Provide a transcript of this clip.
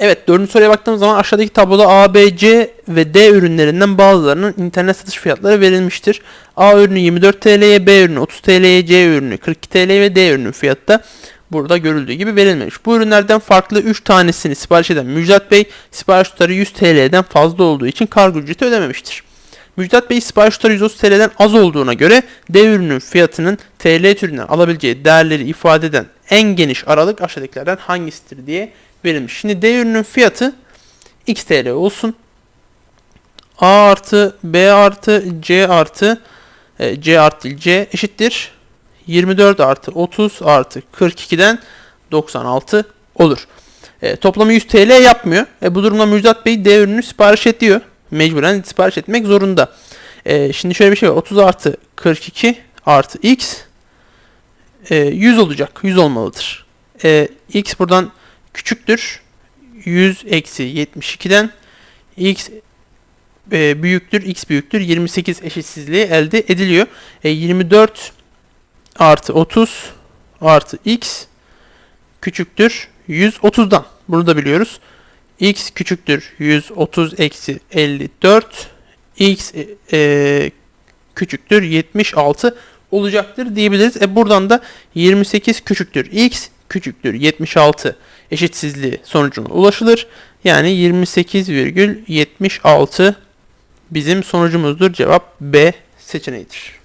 Evet dördüncü soruya baktığımız zaman aşağıdaki tabloda A, B, C ve D ürünlerinden bazılarının internet satış fiyatları verilmiştir. A ürünü 24 TL'ye, B ürünü 30 TL'ye, C ürünü 42 TL ve D ürünü fiyatı da burada görüldüğü gibi verilmemiş. Bu ürünlerden farklı 3 tanesini sipariş eden Müjdat Bey sipariş tutarı 100 TL'den fazla olduğu için kargo ücreti ödememiştir. Müjdat Bey sipariş tutarı 130 TL'den az olduğuna göre D ürünün fiyatının TL türünden alabileceği değerleri ifade eden en geniş aralık aşağıdakilerden hangisidir diye verilmiş. Şimdi D ürünün fiyatı X TL olsun. A artı B artı C artı e, C artı değil, C eşittir. 24 artı 30 artı 42'den 96 olur. E, toplamı 100 TL yapmıyor. E, bu durumda Müjdat Bey D ürünü sipariş ediyor. Mecburen sipariş etmek zorunda. E, şimdi şöyle bir şey var. 30 artı 42 artı X e, 100 olacak. 100 olmalıdır. E, X buradan küçüktür. 100 eksi 72'den X e, büyüktür. X büyüktür. 28 eşitsizliği elde ediliyor. E, 24 artı 30 artı X küçüktür 130'dan. Bunu da biliyoruz. X küçüktür 130 eksi 54. X e, e, küçüktür 76 olacaktır diyebiliriz. E buradan da 28 küçüktür X küçüktür 76 eşitsizliği sonucuna ulaşılır. Yani 28,76 bizim sonucumuzdur. Cevap B seçeneğidir.